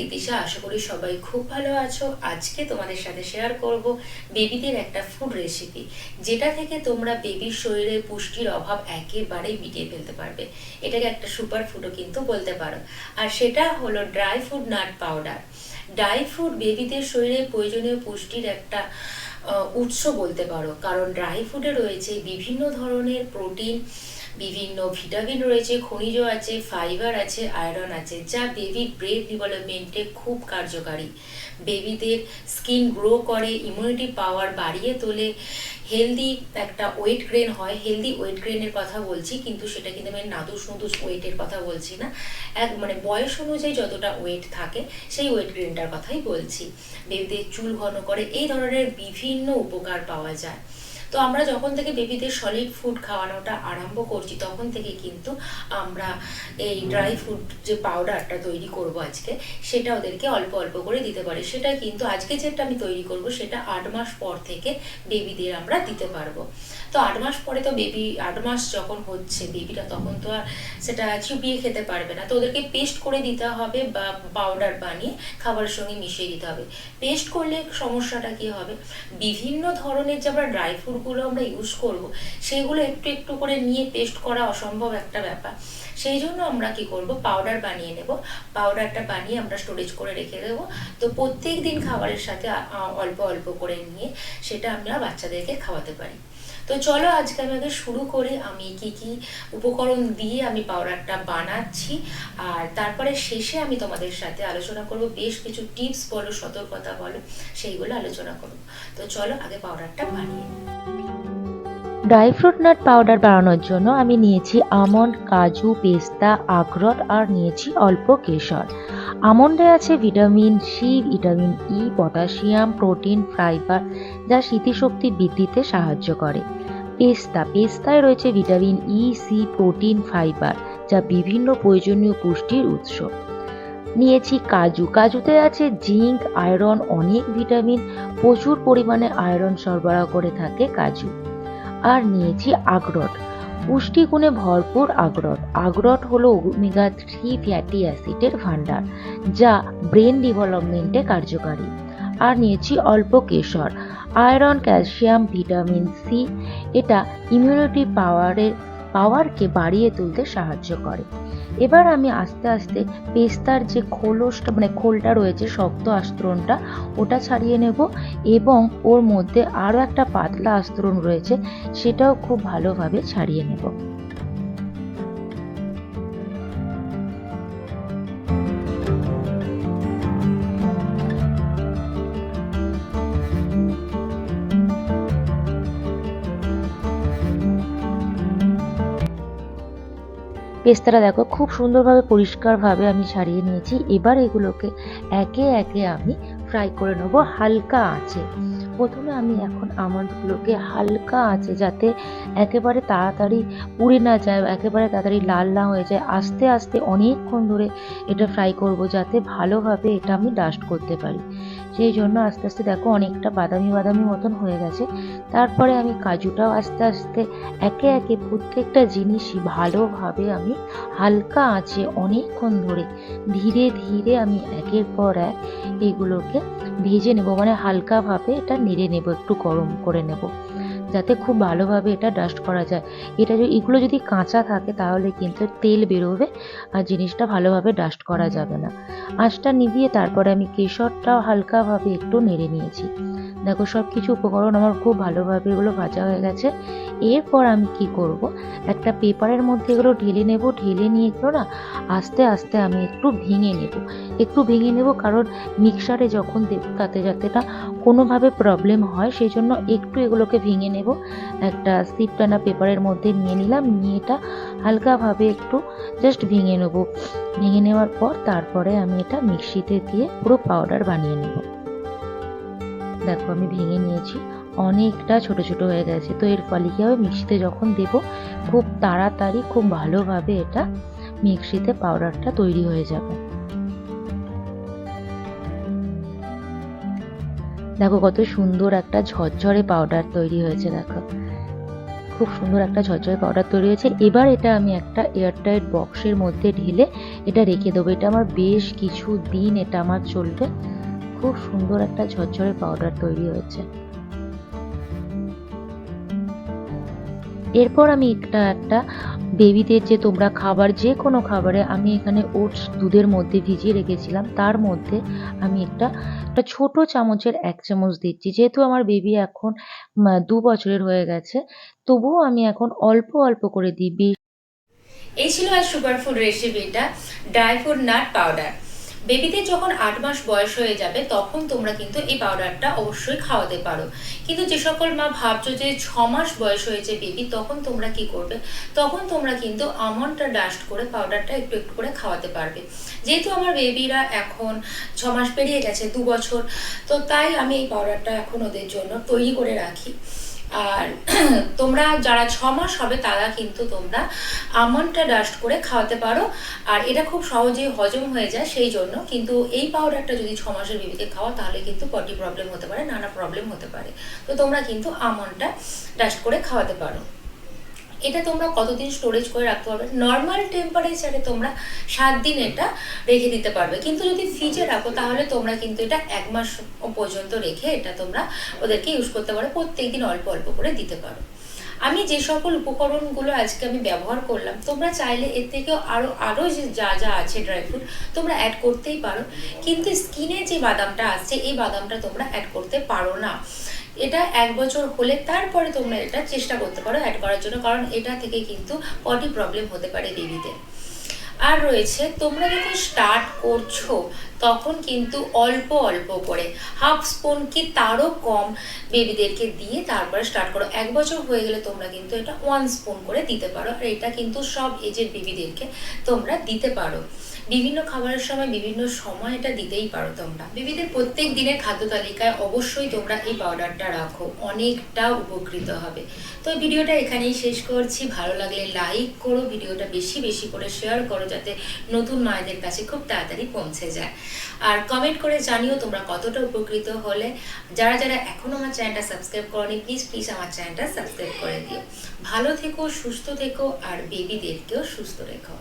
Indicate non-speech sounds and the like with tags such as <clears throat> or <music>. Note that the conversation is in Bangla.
নীতিশা আশা করি সবাই খুব ভালো আছো। আজকে তোমাদের সাথে শেয়ার করব বেবিদের একটা ফুড রেসিপি যেটা থেকে তোমরা বেবির শরীরে পুষ্টির অভাব একেবারেই মিটিয়ে ফেলতে পারবে। এটাকে একটা সুপার ফুডও কিন্তু বলতে পারো। আর সেটা হলো dry fruit nut powder dry fruit বেবিদের শরীরে প্রয়োজনীয় পুষ্টির একটা উৎস বলতে পারো। কারণ ড্রাই ফ্রুটে রয়েছে বিভিন্ন ধরনের প্রোটিন বিভিন্ন ভিটামিন রয়েছে, খনিজ আছে, ফাইবার আছে, আয়রন আছে, যা বেবির ব্রেন ডেভেলপমেন্টে খুব কার্যকারী। বেবিদের স্কিন গ্রো করে ইমিউনিটি পাওয়ার বাড়িয়ে তোলে। হেলদি একটা ওয়েট গ্রেন হয় হেলদি ওয়েট গ্রেনের কথা বলছি, কিন্তু সেটা কিন্তু আমি নাদুস নুদুস ওয়েটের কথা বলছি না। এক মানে বয়স অনুযায়ী যতটা ওয়েট থাকে, সেই ওয়েট গ্রেনটার কথাই বলছি। বেবিদের চুল ঘন করে, এই ধরনের বিভিন্ন উপকার পাওয়া যায়। তো আমরা যখন থেকে বেবিদের সলিড ফুড খাওয়ানোটা আরম্ভ করছি, তখন থেকে কিন্তু আমরা এই ড্রাই ফ্রুট যে পাউডারটা তৈরি করব আজকে, সেটা ওদেরকে অল্প অল্প করে দিতে পারি। সেটা কিন্তু আজকে যেটা আমি তৈরি করব, সেটা আট মাস পর থেকে বেবিদের আমরা দিতে পারব। তো আট মাস পরে তো বেবি আট মাস যখন হচ্ছে বেবিটা তখন তো আর সেটা চিবিয়ে খেতে পারবে না। তো ওদেরকে পেস্ট করে দিতে হবে বা পাউডার বানিয়ে খাবারের সঙ্গে মিশিয়ে দিতে হবে। পেস্ট করলে সমস্যাটা কি হবে? বিভিন্ন ধরনের যে আমরা ড্রাই ফ্রুটগুলো আমরা ইউজ করব সেইগুলো একটু একটু করে নিয়ে পেস্ট করা অসম্ভব একটা ব্যাপার। সেই জন্য আমরা কি করব পাউডার বানিয়ে নেব। পাউডারটা বানিয়ে আমরা স্টোরেজ করে রেখে দেবো। তো প্রত্যেক দিন খাবারের সাথে অল্প অল্প করে নিয়ে সেটা আমরা বাচ্চাদেরকে খাওয়াতে পারি। তো চলো আজকে আমি আগে শুরু করি। আমি কি কি উপকরণ দিয়ে আমি পাউডারটা বানাচ্ছি। আর তারপরে শেষে আমি তোমাদের সাথে আলোচনা করব। বেশ কিছু টিপস বলো, সতর্কতা বলো, সেইগুলো আলোচনা করব। তো চলো আগে পাউডারটা বানিয়ে ড্রাই ফ্রুট নাট পাউডার বানানোর জন্য আমি নিয়েছি আমন্ড, কাজু, পেস্তা, আখরোট আর নিয়েছি অল্প কেশর। আমন্ডে আছে vitamin C vitamin E potassium, protein, fibre যা স্মৃতিশক্তি বৃদ্ধিতে সাহায্য করে। পেস্তা, পেস্তায় রয়েছে vitamin E C protein, fibre, যা বিভিন্ন প্রয়োজনীয় পুষ্টির উৎস। নিয়েছি কাজু। কাজুতে আছে জিঙ্ক, আয়রন, অনেক ভিটামিন। প্রচুর পরিমাণে আয়রন সরবরাহ করে থাকে কাজু। আর নিয়েছি আখরোট। পুষ্টিগুণে ভরপুর আখরোট। আখরোট হলো ওমেগা থ্রি ফ্যাটি অ্যাসিডের ভান্ডার যা ব্রেন ডেভেলপমেন্টে কার্যকারী। আর নিয়েছি অল্প কেশর। আয়রন, ক্যালসিয়াম, ভিটামিন সি এটা ইমিউনিটি পাওয়ারের পাওয়ারকে বাড়িয়ে তুলতে সাহায্য করে। এবার আমি আস্তে আস্তে পেস্তার যে খোলসটা মানে খোলটা রয়েছে, শক্ত আস্তরণটা, ওটা ছাড়িয়ে নেব এবং ওর মধ্যে আরও একটা পাতলা আস্তরণ রয়েছে, সেটাও খুব ভালোভাবে ছাড়িয়ে নেব। পেস্তাটা দেখো, খুব সুন্দরভাবে, পরিষ্কারভাবে আমি ছাড়িয়ে নিয়েছি। এবার এগুলোকে একে একে আমি ফ্রাই করে নেব। হালকা আছে প্রথমে আমি এখন আমন্ডগুলোকে হালকা আছে যাতে একেবারে তাড়াতাড়ি পুড়ে না যায়, একেবারে তাড়াতাড়ি লাল না হয়ে যায়। আস্তে আস্তে অনেকক্ষণ ধরে এটা ফ্রাই করব যাতে ভালোভাবে এটা আমি ডাস্ট করতে পারি। সেই জন্য আস্তে আস্তে দেখো অনেকটা বাদামি বাদামি মতন হয়ে গেছে। তারপরে আমি কাজুটাও আস্তে আস্তে একে একে প্রত্যেকটা জিনিসই ভালোভাবে আমি হালকা আঁচে অনেকক্ষণ ধরে ধীরে ধীরে আমি একের পর এক এগুলোকে ভেজে নেব। মানে হালকাভাবে এটা নেড়ে নেব, একটু গরম করে নেব। যাতে খুব ভালোভাবে এটা ডাস্ট করা যায়। এটা যদি এগুলো যদি কাঁচা থাকে তাহলে কিন্তু তেল বেরোবে আর জিনিসটা ভালোভাবে ডাস্ট করা যাবে না। আঁচটা নিভিয়ে তারপরে আমি কেশরটাও হালকাভাবে একটু নেড়ে নিয়েছি। দেখো সব কিছু উপকরণ আমার খুব ভালোভাবে এগুলো ভাজা হয়ে গেছে। এরপর আমি কি করব? একটা পেপারের মধ্যে এগুলো ঢেলে নেব, ঢেলে নিয়ে এগুলো না আস্তে আস্তে আমি একটু ভেঙে নেব। একটু ভেঙে নেব কারণ মিক্সারে যখন দেব তাতে যাতে না কোনোভাবে প্রবলেম হয় সেই জন্য একটু এগুলোকে ভেঙে নেব। একটা সিপটানা পেপারের মধ্যে নিয়ে নিলাম, নিয়ে এটা হালকাভাবে একটু জাস্ট ভেঙে নেব। ভেঙে নেওয়ার পর তারপরে আমি এটা মিক্সিতে দিয়ে পুরো পাউডার বানিয়ে নেব। দেখো, আমি ভেঙে নিয়েছি। অনেকটা ছোট ছোট হয়ে গেছে। তো এর ফলে কি হবে? মিক্সিতে যখন দেব, খুব তাড়াতাড়ি, খুব ভালোভাবে এটা মিক্সিতে পাউডারটা তৈরি হয়ে যাবে। দেখো, কত সুন্দর একটা ঝরঝরে পাউডার তৈরি হয়েছে, দেখো। খুব সুন্দর একটা ঝরঝরে পাউডার তৈরি হয়েছে। এবার এটা আমি একটা এয়ারটাইট বক্সের মধ্যে ঢেলে এটা রেখে দেবো। এটা আমার বেশ কিছু দিন এটা আমার চলবে। খুব সুন্দর একটা ঝরঝরে পাউডার তৈরি হয়েছে। এরপর আমি একটা একটা বেবিদের যে তোমরা খাবার, যে কোনো খাবারে আমি এখানে ওটস দুধের মধ্যে ভিজিয়ে রেখেছিলাম। তার মধ্যে আমি একটা একটা ছোট চামচের এক চামচ দিচ্ছি। যেহেতু আমার বেবি এখন দু বছরের হয়ে গেছে, তবুও আমি এখন অল্প অল্প করে দিই। এই ছিল আর সুপার ফুড রেসিপিটা ড্রাই ফ্রুট নাট পাউডার বেবিদের যখন আট মাস বয়স হয়ে যাবে, তখন তোমরা কিন্তু এই পাউডারটা অবশ্যই খাওয়াতে পারো। কিন্তু যে সকল মা ভাবছ যে ছ মাস বয়স হয়েছে বেবি তখন তোমরা কি করবে? তখন তোমরা কিন্তু আমন্ডটা ডাস্ট করে পাউডারটা একটু একটু করে খাওয়াতে পারবে। যেহেতু আমার বেবিরা এখন ছ মাস পেরিয়ে গেছে, দু বছর, তো তাই আমি এই পাউডারটা এখন ওদের জন্য তৈরি করে রাখি। আর <clears throat> তোমরা যারা ছ মাস হবে, তারা কিন্তু তোমরা আমন্ডটা ডাস্ট করে খাওয়াতে পারো। আর এটা খুব সহজেই হজম হয়ে যায় সেই জন্য। কিন্তু এই পাউডারটা যদি ছ মাসের বেবিকে খাওয়া তাহলে কিন্তু পটি প্রবলেম হতে পারে, নানা প্রবলেম হতে পারে। তো তোমরা কিন্তু আমন্ডটা ডাস্ট করে খাওয়াতে পারো। এটা তোমরা কতদিন স্টোরেজ করে রাখতে পারবে? নর্মাল টেম্পারেচারে তোমরা সাত দিন এটা রেখে দিতে পারবে। কিন্তু যদি ফ্রিজে রাখো, তাহলে তোমরা কিন্তু এটা এক মাস পর্যন্ত রেখে এটা তোমরা ওদেরকে ইউজ করতে পারো। প্রত্যেক দিন অল্প অল্প করে দিতে পারো। আমি যে সকল উপকরণগুলো আজকে আমি ব্যবহার করলাম, তোমরা চাইলে এর থেকেও আরও আরও যে যা যা আছে ড্রাই ফ্রুট তোমরা অ্যাড করতেই পারো। কিন্তু স্কিনে যে বাদামটা আসছে, এই বাদামটা তোমরা অ্যাড করতে পারো না। এটা এক বছর হলে তারপরে তোমরা এটা চেষ্টা করতে পারো অ্যাড করার জন্য, কারণ এটা থেকে কিন্তু পটি প্রবলেম হতে পারে বেবিদের আর রয়েছে, তোমরা যখন স্টার্ট করছ, তখন কিন্তু অল্প অল্প করে হাফ স্পুন কি তারও কম বেবিদেরকে দিয়ে তারপরে স্টার্ট করো। এক বছর হয়ে গেলে তোমরা কিন্তু এটা ওয়ান স্পুন করে দিতে পারো, আর এটা কিন্তু সব এজের বেবিদেরকে তোমরা দিতে পারো। বিভিন্ন খাবারের সময় বিভিন্ন সময় এটা দিতেই পারো তোমরা। বেবিদের প্রত্যেক দিনের খাদ্য তালিকায় অবশ্যই তোমরা এই পাউডারটা রাখো, অনেকটা উপকৃত হবে। তো ভিডিওটা এখানেই শেষ করছি। ভালো লাগলে লাইক করো, ভিডিওটা বেশি বেশি করে শেয়ার করো যাতে নতুন মায়েদের কাছে খুব তাড়াতাড়ি পৌঁছে যায়। আর কমেন্ট করে জানিও তোমরা কতটা উপকৃত হলে। যারা যারা এখনও আমার চ্যানেলটা সাবস্ক্রাইব করনি প্লিজ প্লিজ আমার চ্যানেলটা সাবস্ক্রাইব করে দিও। ভালো থেকো, সুস্থ থেকো, আর বেবিদেরকেও সুস্থ রেখো।